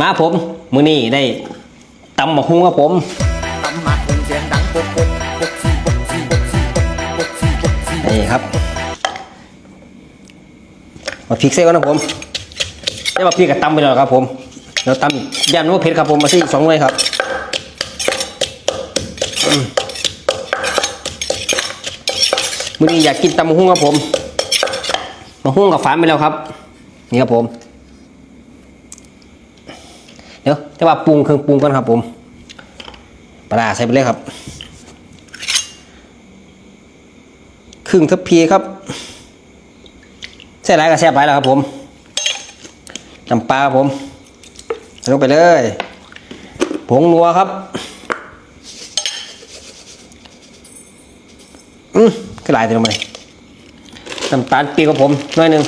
มาผมมือนี้ได้ตำบักฮุ้งครับผมตำหมักคงเสียงดังปกปกปกสี่ปกสี่ปกสี่ปกสี่ปกสี่นี่ครับมาพริกเส้นก่อนนะผมได้มาพริกกับตำไปแล้วครับผมเดี๋ยวตำย่านว่าเผ็ดครับผมมาซิอีกสองเลยครับมือนี้อยากกินตำบักฮุ้งครับผมบักฮุ้งกับฝานไปแล้วครับ นี่ครับผม เดี๋ยวจะว่าปรุงเครื่องปรุงก่อนครับผมปลาใส่ไปเลยครับ ครึ่งทัพพีครับใส่ไรก็แซ่บไปแล้วครับผมน้ำปลาครับผมลงไปเลยผงนัวครับอืมก็หลายตัวลงไปน้ำตาลปีกับผมน้อยหนึ่ง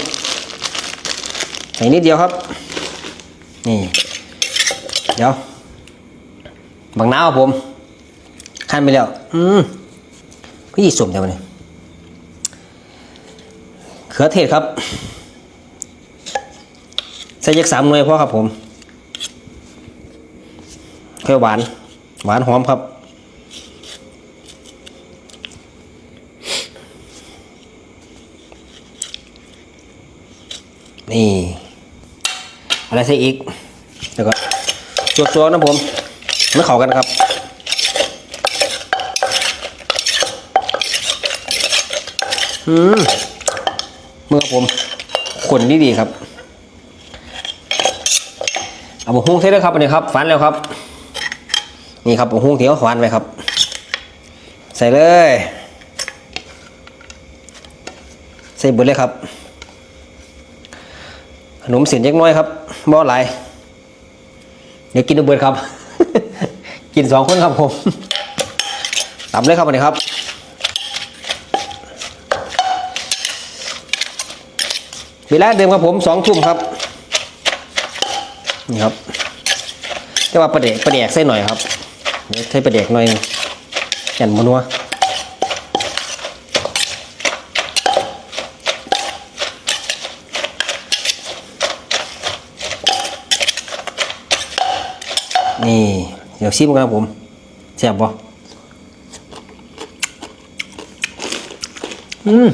ใส่นิดเดียวครับ นี่ เดี๋ยวบางน้าครับผมขั้นไปแล้ว อืมพี่สมเดี๋ยวนี้เขือเทศครับ ใส่ยักสามหน่วยพอครับผมค่อยหวาน หวานหอมครับ นี่ อะไรใส่อีก แล้วก็ ตัวๆนะผมไม่เข้ากันครับอืมเมื่อผมคนดีดีๆครับ เอาบุ้งเทเลยครับอันนี้ครับฟันแล้วครับ นี่ครับบุ้งเที่ยวฟันไปครับ ใส่เลย ใส่บุดเลยครับขนมเสียนเล็กน้อยครับบ่อไหล เดี๋ยวกินเบิดครับ กินสองคนครับผมตำเลยครับวันนี้ครับเวลาเดิมครับผมสองทุ่มครับนี่ครับแต่ว่าประเดกประเดกใส่หน่อยครับเดี๋ยวใช้ประเดกหน่อยแก่นมันัว นี่เดี๋ยวชิมนครับผมแซ่บปะอืม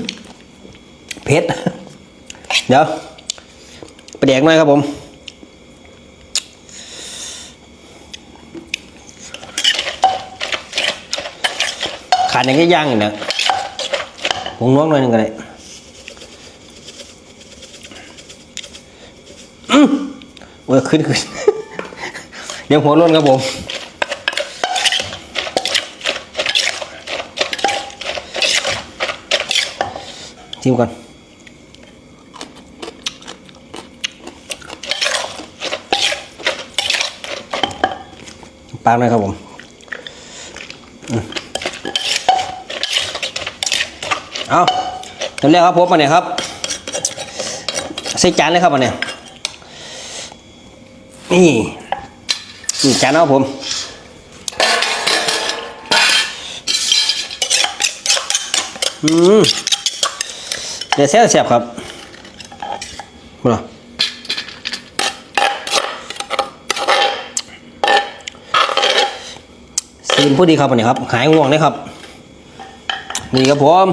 เผ็ด เดี๋ยวไปแดกหน่อยครับผมขาดอย่างแค่ย่างอยู่นะผงน้วงหน่อยหนึงก็ได้อืมโอ้ยขึ้นขึ้น เดี๋ยวหัวร้นครับผมชิมก่อนปากหน่อยครับผมเอาเริ่มแรกครับผมมาเนี่ยครับใส่จานเลยครับมาเนี่ยนี่ นี่จานเอาผมอืมเดี๋ยวแซ่บแซ่บครับมาซีนพูดดีครับวันนี้ครับ หายง่วงเลยครับ นี่ครับผม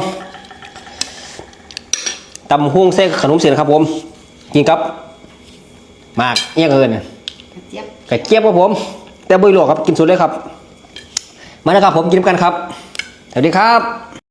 ตำหุ้งเส้นขนมเสียนครับผม กินครับ มากเอี้ยงเอิน เจี๊ยบไก่เจี๊ยบครับผม แต่บุยหลวกครับกินสุดเลยครับ มาแล้วครับผมกินกันครับสวัสดีครับ